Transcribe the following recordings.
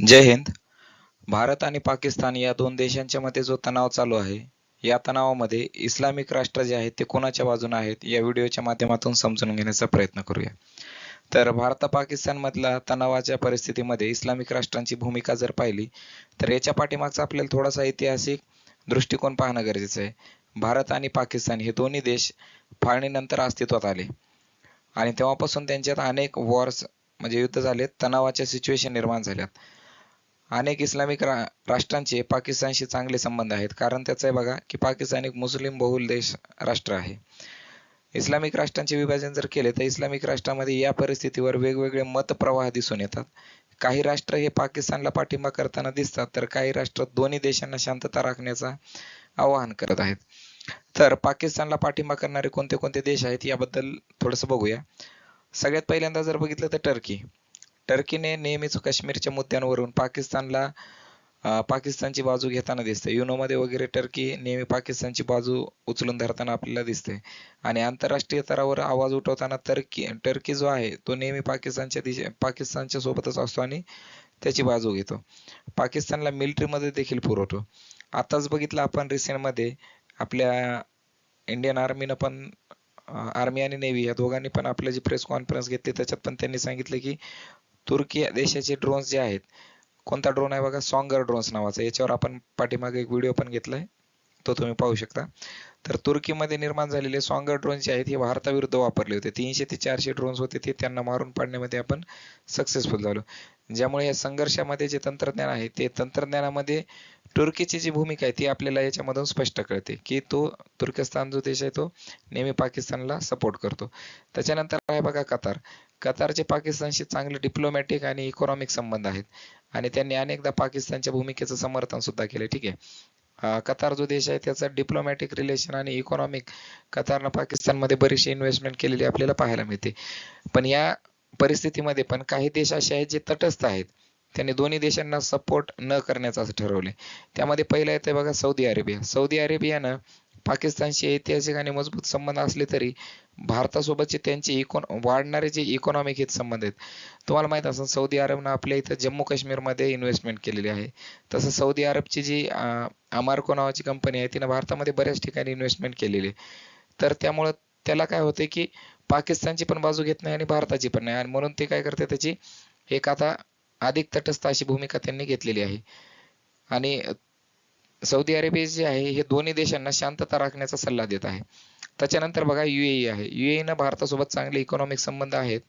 जय हिंद. भारत आणि पाकिस्तान या दोन देशांच्या मध्ये जो तणाव चालू आहे या तणावामध्ये इस्लामिक राष्ट्र जे आहेत ते कोणाच्या बाजूने आहेत या व्हिडिओच्या माध्यमातून समजून घेण्याचा प्रयत्न करूया. तर भारत पाकिस्तान मधला तणावाच्या परिस्थितीमध्ये इस्लामिक राष्ट्रांची भूमिका जर पाहिली तर याच्या पाठीमागचा आपल्याला थोडासा ऐतिहासिक दृष्टिकोन पाहणं गरजेचं आहे. भारत आणि पाकिस्तान हे दोन्ही देश फाळणीनंतर अस्तित्वात आले. आणि तेव्हापासून त्यांच्यात अनेक वॉर्स म्हणजे युद्ध झालेत तणावाच्या सिच्युएशन निर्माण झाल्यात. अनेक इस्लामिक रा राष्ट्रांचे पाकिस्तानशी चांगले संबंध आहेत. कारण त्याचं आहे बघा की पाकिस्तान एक मुस्लिम बहुल देश राष्ट्र आहे. इस्लामिक राष्ट्रांचे विभाजन जर केले तर इस्लामिक राष्ट्रामध्ये या परिस्थितीवर वेगवेगळे मतप्रवाह दिसून येतात. काही राष्ट्र हे पाकिस्तानला पाठिंबा करताना दिसतात तर काही राष्ट्र दोन्ही देशांना शांतता राखण्याचा आवाहन करत आहेत. तर पाकिस्तानला पाठिंबा करणारे कोणते कोणते देश आहेत याबद्दल थोडंसं बघूया. सगळ्यात पहिल्यांदा जर बघितलं तर टर्की. टर्कीने नेहमीच काश्मीरच्या मुद्द्यांवरून पाकिस्तानला पाकिस्तानची बाजू घेताना दिसते. युनोमध्ये वगैरे टर्की नेहमी पाकिस्तानची बाजू उचलून धरताना आपल्याला दिसते. आणि आंतरराष्ट्रीय स्तरावर आवाज उठवताना टर्की टर्की जो आहे तो नेहमी पाकिस्तानच्या दिशे पाकिस्तानच्या सोबतच असतो आणि त्याची बाजू घेतो. पाकिस्तानला मिलिटरीमध्ये देखील पुरवतो. आताच बघितलं आपण रिसेंटमध्ये आपल्या इंडियन आर्मीनं पण आर्मी आणि नेव्ही या दोघांनी पण आपलं जी प्रेस कॉन्फरन्स घेतली त्याच्यात पण त्यांनी सांगितलं की तुर्की देशाचे ड्रोन्स जे आहेत कोणता ड्रोन आहे बघा? सॉंगर ड्रोन्स नावाचा. याच्यावर आपण पाठीमागे एक व्हिडिओ पण घेतलाय. तो तुम्ही पाहू शकता. तर तुर्कीमध्ये निर्माण झालेले सॉंगर ड्रोन जे आहेत हे भारताविरुद्ध वापरले होते. तीनशे ते चारशे ड्रोन्स होते. ते त्यांना मारून पाडण्यामध्ये आपण सक्सेसफुल झालो. ज्यामुळे या संघर्षामध्ये जे तंत्रज्ञान आहे ते तंत्रज्ञानामध्ये तुर्कीची जी भूमिका आहे ती आपल्याला याच्यामधून स्पष्ट कळते की तो तुर्कस्तान जो देश आहे तो नेहमी पाकिस्तानला सपोर्ट करतो. त्याच्यानंतर आहे बघा कतार कतारचे पाकिस्तानशी चांगले डिप्लोमॅटिक आणि इकॉनॉमिक संबंध आहेत. आणि त्यांनी अनेकदा पाकिस्तानच्या भूमिकेचं समर्थन सुद्धा केले. ठीक आहे? कतार जो देश आहे त्याचा डिप्लोमॅटिक रिलेशन आणि इकॉनॉमिक कतारनं पाकिस्तानमध्ये बरीचशी इन्व्हेस्टमेंट केलेली आपल्याला पाहायला मिळते. पण या परिस्थितीमध्ये पण काही देश असे आहेत जे तटस्थ आहेत. त्यांनी दोन्ही देशांना सपोर्ट न करण्याचं असं ठरवले त्यामध्ये पहिलं येतं बघा सौदी अरेबिया. सौदी अरेबियानं पाकिस्तानशी ऐतिहासिक आणि मजबूत संबंध असले तरी भारतासोबतचे त्यांचे इकॉन वाढणारे जे इकॉनॉमिक हित संबंध आहेत. तुम्हाला माहीत असेल सौदी अरबनं आपल्या इथं जम्मू काश्मीरमध्ये इन्व्हेस्टमेंट केलेली आहे. तसं सौदी अरबची जी अमारको अमार्को नावाची कंपनी आहे तिनं भारतामध्ये बऱ्याच ठिकाणी इन्व्हेस्टमेंट केलेली आहे. तर त्यामुळं त्याला काय होते की पाकिस्तानची पण बाजू घेत नाही आणि भारताची पण नाही. आणि म्हणून ते काय करते त्याची एक आता अधिक तटस्थ अशी भूमिका त्यांनी घेतलेली आहे. आणि सौदी अरेबिया जे आहे हे दोन्ही देशांना शांतता राखण्याचा सल्ला देत आहे. त्याच्यानंतर बघा युएई आहे. युएईनं भारतासोबत चांगले इकॉनॉमिक संबंध आहेत.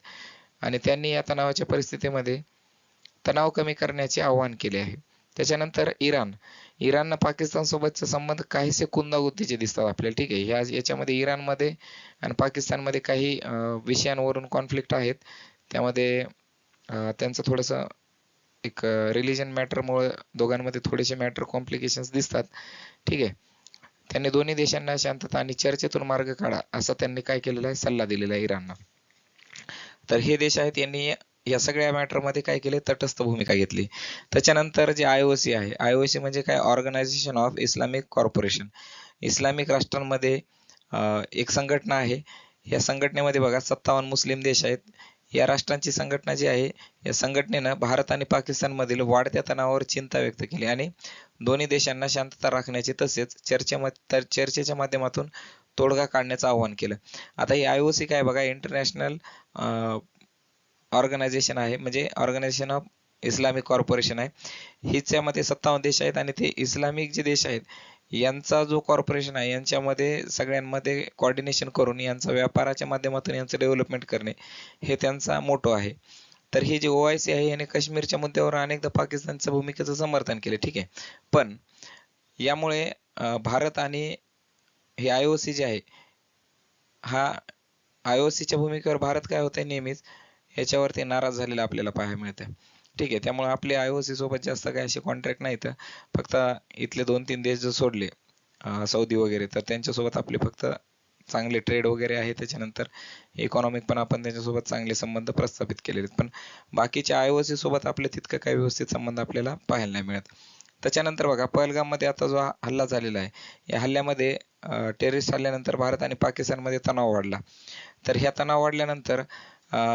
आणि त्यांनी या तणावाच्या परिस्थितीमध्ये तणाव कमी करण्याचे आवाहन केले आहे. त्याच्यानंतर इराण. इराणनं पाकिस्तान सोबतचे संबंध काहीसे कुंदागुत्तीचे दिसतात आपल्याला. ठीक आहे. ह्या याच्यामध्ये इराणमध्ये आणि पाकिस्तानमध्ये काही विषयांवरून कॉन्फ्लिक्ट आहेत. त्यामध्ये त्यांचं थोडंसं एक रिलिजन मॅटरमुळे दोघांमध्ये थोडेसे मॅटर कॉम्प्लिकेशन्स दिसतात. ठीक आहे. त्यांनी दोन्ही देशांना शांतता आणि चर्चेतून मार्ग काढा असा त्यांनी काय केलेला आहे? सल्ला दिलेला आहे इराणला. तर हे देश आहेत यांनी या सगळ्या मॅटरमध्ये काय केले? तटस्थ भूमिका घेतली. त्याच्यानंतर जे आय ओ सी आहे आय ओ सी म्हणजे काय? Organisation of Islamic corporation Islamic राष्ट्रांमध्ये एक संघटना आहे. या संघटनेमध्ये बघा सत्तावन्न मुस्लिम देश आहेत. या राष्ट्रांची संघटना जी आहे या संघटनेनं भारत आणि पाकिस्तानमधील वाढत्या तणावावर चिंता व्यक्त केली आणि दोन्ही देशांना शांतता राखण्याचे तसेच चर्चेमध्ये चर्चेच्या माध्यमातून तोडगा काढण्याचं आवाहन केलं. आता ही आय ओ सी काय बघा इंटरनॅशनल ऑर्गनायझेशन आहे म्हणजे ऑर्गनायझेशन ऑफ इस्लामिक कॉर्पोरेशन आहे. हिच्यामध्ये सत्तावन्न देश आहेत आणि ते इस्लामिक जे देश आहेत यांचा जो कॉर्पोरेशन आहे यांच्यामध्ये सगळ्यांमध्ये कॉर्डिनेशन करून यांचा व्यापाराच्या माध्यमातून यांचं डेव्हलपमेंट करणे हे त्यांचा मोटो आहे. तर ही जी ओ आय सी आहे याने काश्मीरच्या मुद्द्यावर अनेकदा पाकिस्तानच्या भूमिकेचं समर्थन केलं ठीक आहे. पण यामुळे भारत आणि हे आय ओ सी जे आहे हा आय ओ सीच्या भूमिकेवर भारत काय होतंय नेहमीच याच्यावरती नाराज झालेला आपल्याला पाहायला मिळतं ठीक आहे त्यामुळे आपले आय ओ सी सोबत जास्त काही असे कॉन्ट्रॅक्ट नाहीत. फक्त इथले दोन तीन देश जर सोडले सौदी वगैरे तर त्यांच्यासोबत आपले फक्त चांगले ट्रेड वगैरे आहे त्याच्यानंतर इकॉनॉमिक पण आपण त्यांच्यासोबत चांगले संबंध प्रस्थापित केलेले आहेत. पण बाकीच्या आयओसी सोबत आपले तितकं काही व्यवस्थित संबंध आपल्याला पाहायला नाही मिळत. त्याच्यानंतर बघा पहलगाममध्ये आता जो हल्ला झालेला आहे या हल्ल्यामध्ये टेरिस्ट हल्ल्यानंतर भारत आणि पाकिस्तानमध्ये तणाव वाढला. तर ह्या तणाव वाढल्यानंतर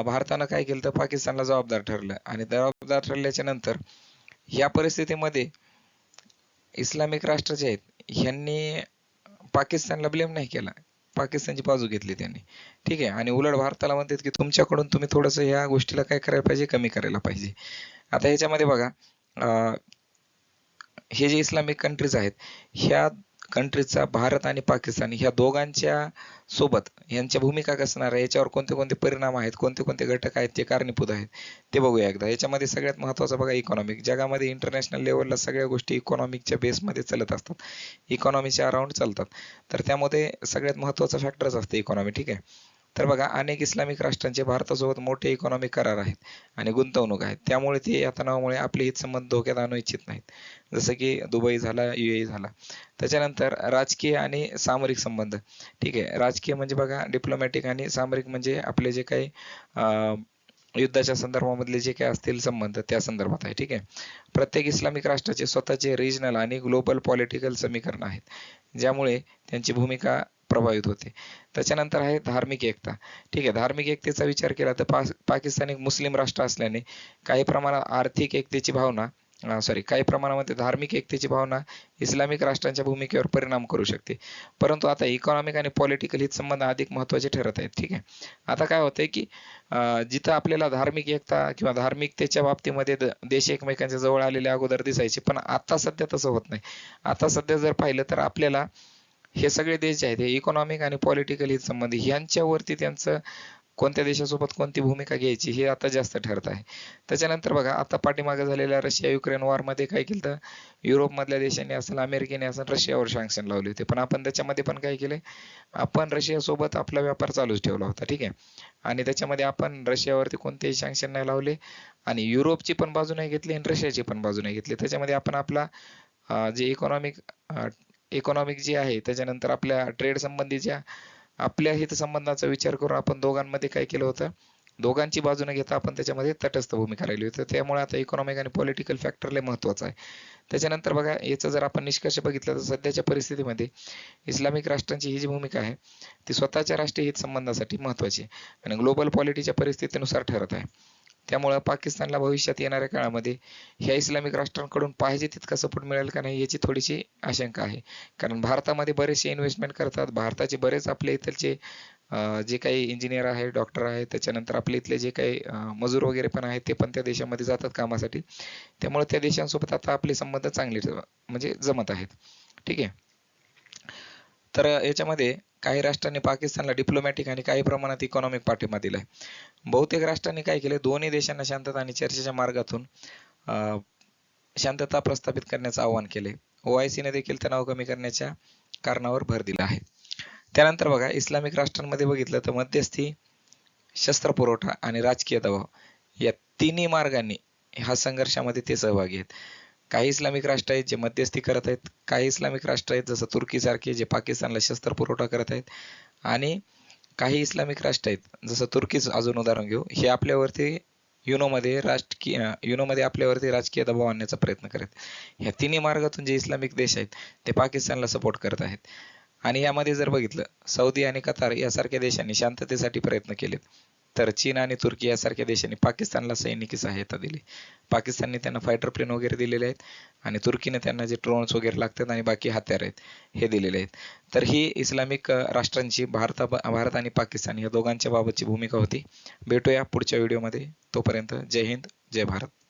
भारतानं काय केलं तर पाकिस्तानला जबाबदार ठरलं आणि जबाबदार ठरल्याच्या नंतर या परिस्थितीमध्ये इस्लामिक राष्ट्र जे आहेत ह्यांनी पाकिस्तानला ब्लेम नाही केला. पाकिस्तानची बाजू घेतली त्यांनी. ठीक आहे? आणि उलट भारताला म्हणतात की तुमच्याकडून तुम्ही थोडंसं ह्या गोष्टीला काय करायला पाहिजे कमी करायला पाहिजे. आता ह्याच्यामध्ये बघा अं, हे जे इस्लामिक कंट्रीज आहेत ह्या कंट्रीजचा भारत आणि पाकिस्तान ह्या दोघांच्या सोबत यांच्या भूमिका कसणार आहे? याच्यावर कोणते कोणते परिणाम आहेत? कोणते कोणते घटक आहेत? ते कारणीभूत आहेत? ते बघूया एकदा. याच्यामध्ये सगळ्यात महत्त्वाचं बघा इकॉनॉमिक जगामध्ये इंटरनॅशनल लेवलला सगळ्या गोष्टी इकॉनॉमिकच्या बेसमध्ये चालत असतात. इकॉनॉमीच्या अराउंड चालतात. तर त्यामध्ये सगळ्यात महत्त्वाचा फॅक्टरच असते इकॉनॉमी ठीक आहे? तर बघा अनेक इस्लामिक राष्ट्रांचे भारतासोबत मोठे इकॉनॉमिक करार आहेत आणि गुंतवणूक आहेत. त्यामुळे ते या तणावामुळे आपले हितसंबंध धोक्यात आणू इच्छित नाहीत. जसं की दुबई झाला युएई झाला. त्याच्यानंतर राजकीय आणि सामरिक संबंध. ठीक आहे राजकीय म्हणजे बघा डिप्लोमॅटिक आणि सामरिक म्हणजे आपले जे काही युद्धाच्या संदर्भामधले जे काही असतील संबंध त्या संदर्भात आहे. ठीक आहे. प्रत्येक इस्लामिक राष्ट्राचे स्वतःचे रिजनल आणि ग्लोबल पॉलिटिकल समीकरण आहेत. ज्यामुळे त्यांची भूमिका प्रभावित होते. त्याच्यानंतर आहे धार्मिक एकता. ठीक आहे धार्मिक एकतेचा विचार केला तर पा पाकिस्तान एक मुस्लिम राष्ट्र असल्याने काही प्रमाणात आर्थिक एकतेची भावना सॉरी काही प्रमाणामध्ये धार्मिक एकतेची भावना इस्लामिक राष्ट्रांच्या भूमिकेवर परिणाम करू शकते. परंतु आता इकॉनॉमिक आणि पॉलिटिकल हित संबंध अधिक महत्त्वाचे ठरत आहेत. ठीक आहे. आता काय होतंय की जिथं आपल्याला धार्मिक एकता किंवा धार्मिकतेच्या बाबतीमध्ये देश एकमेकांच्या जवळ आलेले अगोदर दिसायचे पण आता सध्या तसं होत नाही. आता सध्या जर पाहिलं तर आपल्याला हे सगळे देश जे आहेत हे इकॉनॉमिक आणि पॉलिटिकली हित संबंधी ह्यांच्यावरती त्यांचं कोणत्या देशासोबत कोणती भूमिका घ्यायची हे आता जास्त ठरत आहे. त्याच्यानंतर बघा आता पाठीमागे झालेल्या रशिया युक्रेन वॉरमध्ये काय केलं तर युरोपमधल्या देशांनी असेल अमेरिकेने असेल रशियावर सँक्शन लावले होते. पण आपण त्याच्यामध्ये पण काय केले आपण रशियासोबत आपला व्यापार चालूच ठेवला होता ठीक आहे? आणि त्याच्यामध्ये आपण रशियावरती कोणतेही सँक्शन नाही लावले. आणि युरोपची पण बाजू नाही घेतली आणि रशियाची पण बाजू नाही घेतली. त्याच्यामध्ये आपण आपला जे इकॉनॉमिक इकॉनॉमिक जी आहे त्याच्यानंतर आपल्या ट्रेड संबंधीच्या आपल्या हितसंबंधाचा विचार करून आपण दोघांमध्ये काय केलं होतं? दोघांची बाजू न घेता आपण त्याच्यामध्ये तटस्थ भूमिका राहिली होती. त्यामुळे आता इकॉनॉमिक आणि पॉलिटिकल फॅक्टर लय महत्त्वाचा आहे. त्याच्यानंतर बघा याचा जर आपण निष्कर्ष बघितला तर सध्याच्या परिस्थितीमध्ये इस्लामिक राष्ट्रांची ही जी भूमिका आहे ती स्वतःच्या राष्ट्रीय हितसंबंधासाठी महत्त्वाची आहे. आणि ग्लोबल पॉलिटीच्या परिस्थितीनुसार ठरत आहे. त्यामुळं पाकिस्तानला भविष्यात येणाऱ्या काळामध्ये ह्या इस्लामिक राष्ट्रांकडून पाहिजे तितका सपोर्ट मिळेल का नाही याची थोडीशी आशंका आहे. कारण भारतामध्ये बरेचसे इन्व्हेस्टमेंट करतात. भारताचे बरेच आपले इथलचे जे काही इंजिनियर आहे डॉक्टर आहे त्याच्यानंतर आपले इथले जे काही मजूर वगैरे पण आहेत ते पण त्या देशामध्ये जातात कामासाठी. त्यामुळे त्या देशांसोबत आता आपले संबंध चांगले म्हणजे जमत आहेत. ठीक आहे? तर याच्यामध्ये काही राष्ट्रांनी पाकिस्तानला डिप्लोमॅटिक आणि काही प्रमाणात इकॉनॉमिक पाठिंबा दिलाय. बहुतेक राष्ट्रांनी काय केले दोन्ही देशांना शांतता आणि चर्चेच्या मार्गातून शांतता प्रस्थापित करण्याचं आवाहन केले ओआयसीने देखील तणाव कमी करण्याच्या कारणावर भर दिला आहे. त्यानंतर बघा इस्लामिक राष्ट्रांमध्ये बघितलं तर मध्यस्थी शस्त्र पुरवठा आणि राजकीय दबाव या तिन्ही मार्गांनी ह्या संघर्षामध्ये ते सहभागी आहेत. काही इस्लामिक राष्ट्र आहेत जे मध्यस्थी करत आहेत काही इस्लामिक राष्ट्र आहेत जसं तुर्कीसारखे जे पाकिस्तानला शस्त्र पुरवठा करत आहेत आणि काही इस्लामिक राष्ट्र आहेत जसं तुर्कीच अजून उदाहरण घेऊ. हे आपल्यावरती युनोमध्ये राजकीय युनोमध्ये आपल्यावरती राजकीय दबाव आणण्याचा प्रयत्न करत ह्या तिन्ही मार्गातून जे इस्लामिक देश आहेत ते पाकिस्तानला सपोर्ट करत आहेत. आणि यामध्ये जर बघितलं सौदी आणि कतार यासारख्या देशांनी शांततेसाठी प्रयत्न केलेत. तर चीन आणि तुर्की यासारख्या देशांनी पाकिस्तानला सैनिकी सहायता दिली. पाकिस्तानने त्यांना फायटर प्लेन वगैरे दिलेले आहेत आणि तुर्कीने त्यांना जे ड्रोन्स वगैरे लागतात आणि बाकी हत्यार आहेत हे दिलेले आहेत. तर ही इस्लामिक राष्ट्रांची भारता भारत आणि पाकिस्तान या दोघांच्या बाबतची भूमिका होती. भेटूया पुढच्या व्हिडिओमध्ये तोपर्यंत जय हिंद जय भारत.